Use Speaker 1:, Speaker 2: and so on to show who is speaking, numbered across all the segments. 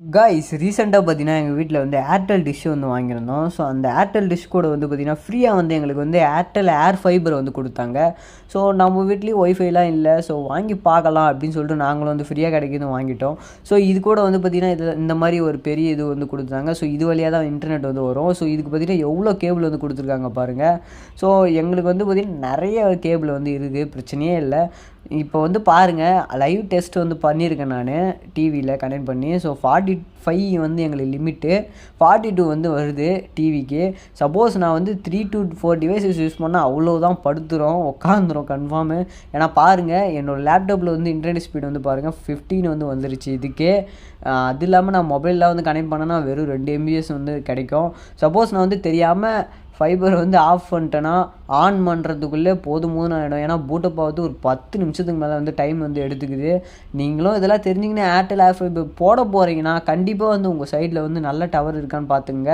Speaker 1: Guys ரீசெண்டாக பார்த்தீங்கன்னா எங்கள் வீட்டில் வந்து ஏர்டெல் டிஷ் வந்து வாங்கியிருந்தோம். ஸோ அந்த ஏர்டெல் டிஷ் கூட வந்து பார்த்திங்கன்னா ஃப்ரீயாக வந்து எங்களுக்கு வந்து ஏர்டெல் ஏர் ஃபைபர் வந்து கொடுத்தாங்க. ஸோ நம்ம வீட்லேயும் ஒய்ஃபைலாம் இல்லை. ஸோ வாங்கி பார்க்கலாம் அப்படின்னு சொல்லிட்டு நாங்களும் வந்து ஃப்ரீயாக கிடைக்குதுன்னு வாங்கிட்டோம். ஸோ இது கூட வந்து பார்த்திங்கன்னா இது இந்த மாதிரி ஒரு பெரிய இது வந்து கொடுத்தாங்க. ஸோ இது வழியாக தான் இன்டர்நெட் வந்து வரும். ஸோ இதுக்கு பார்த்திங்கன்னா எவ்வளோ கேபிள் வந்து கொடுத்துருக்காங்க பாருங்கள் ஸோ எங்களுக்கு வந்து பார்த்திங்கன்னா நிறைய கேபிள் வந்து இருக்குது பிரச்சனையே இல்லை. இப்போ வந்து பாருங்கள் லைவ் டெஸ்ட் வந்து பண்ணியிருக்கேன் நான் டிவியில் கனெக்ட் பண்ணி. ஸோ ஃபார்ட்டி ஃபைவ் வந்து எங்களுக்கு லிமிட்டு ஃபார்ட்டி டூ வந்து வருது டிவிக்கு சப்போஸ் நான் வந்து three to four devices use பண்ணால் அவ்வளோதான் படுத்துகிறோம் உட்காந்துரும் கன்ஃபார்மு ஏன்னா பாருங்கள் என்னோடய லேப்டாப்பில் வந்து இன்டர்நெட் ஸ்பீட் வந்து பாருங்கள் ஃபிஃப்டீன் வந்து வந்துருச்சு இதுக்கே. அது இல்லாமல் நான் மொபைலில் வந்து கனெக்ட் பண்ணேன்னா வெறும் ரெண்டு எம்பிஎஸ் வந்து கிடைக்கும். சப்போஸ் நான் வந்து தெரியாமல் ஃபைபர் வந்து ஆஃப் பண்ணிட்டேன்னா ஆன் பண்ணுறதுக்குள்ளே போதும் ஆகிடும் ஏன்னா பூட்டப் ஆகுது ஒரு பத்து நிமிஷத்துக்கு மேலே வந்து டைம் வந்து எடுத்துக்குது. நீங்களும் இதெல்லாம் தெரிஞ்சிங்கன்னா ஏர்டெல் ஏர் ஃபைபர் போட போகிறீங்கன்னா கண்டிப்பாக வந்து உங்கள் சைடில் வந்து நல்ல டவர் இருக்கான்னு பார்த்துங்க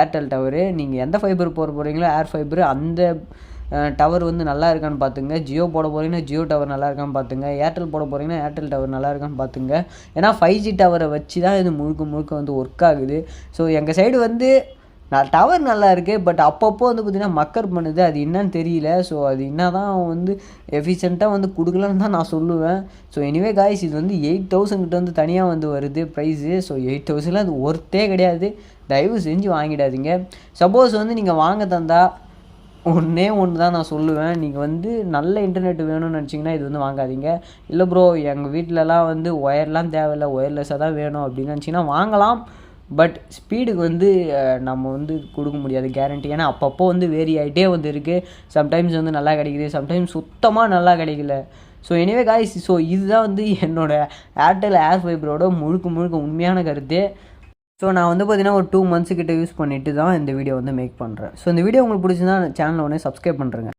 Speaker 1: ஏர்டெல் டவரு நீங்கள் எந்த ஃபைபர் போட போகிறீங்களோ ஏர் ஃபைபர் அந்த டவர் வந்து நல்லா இருக்கான்னு பார்த்துங்க ஜியோ போட போகிறீங்கன்னா ஜியோ டவர் நல்லா இருக்கான்னு பார்த்துங்க ஏர்டெல் போட போகிறீங்கன்னா ஏர்டெல் டவர் நல்லா இருக்கான்னு பார்த்துங்க ஏன்னா ஃபைவ் ஜி டவரை வச்சு தான் இது முழுக்க முழுக்க வந்து ஒர்க் ஆகுது. ஸோ எங்கள் சைடு வந்து நான் டவர் நல்லா இருக்குது பட் அப்பப்போ வந்து பார்த்திங்கன்னா மக்கர் பண்ணுது. அது என்னன்னு தெரியல. ஸோ அது என்ன தான் வந்து எஃபிஷியண்ட்டாக வந்து கொடுக்கலன்னு தான் நான் சொல்லுவேன். ஸோ எனிவே காய்ஸ் இது வந்து எயிட் தௌசண்ட் கிட்ட வந்து தனியாக வந்து வருது ப்ரைஸு ஸோ எயிட் தௌசண்ட்லாம் அது ஒர்த்தே கிடையாது. தயவு செஞ்சு வாங்கிடாதீங்க. சப்போஸ் வந்து நீங்கள் வாங்க தந்தால் ஒன்றே ஒன்று தான் நான் சொல்லுவேன். நீங்கள் வந்து நல்ல இன்டர்நெட் வேணும்னு நினச்சிங்கன்னா இது வந்து வாங்காதீங்க. இல்லை ப்ரோ எங்கள் வீட்டிலலாம் வந்து ஒயர்லாம் தேவையில்ல. ஒயர்லெஸ்ஸாக தான் வேணும் அப்படின்னு நினச்சிங்கன்னா வாங்கலாம். பட் ஸ்பீடுக்கு வந்து நம்ம வந்து கொடுக்க முடியாது கேரண்டி ஏன்னா அப்பப்போ வந்து வேரி ஆகிட்டே வந்து இருக்குது சம்டைம்ஸ் வந்து நல்லா கிடைக்குது சம்டைம்ஸ் சுத்தமாக நல்லா கிடைக்கல. ஸோ எனிவே காய்ஸ் ஸோ இதுதான் வந்து என்னோடய ஏர்டெல் ஏர் ஃபைபரோட முழுக்க முழுக்க உண்மையான கருத்து. ஸோ நான் வந்து பார்த்தீங்கன்னா ஒரு டூ மந்த்ஸ் கிட்ட யூஸ் பண்ணிட்டு தான் இந்த வீடியோ வந்து மேக் பண்ணுறேன் ஸோ இந்த வீடியோ உங்களுக்கு பிடிச்சிருந்தா சேனலை உடனே சப்ஸ்கிரைப் பண்ணுறேங்க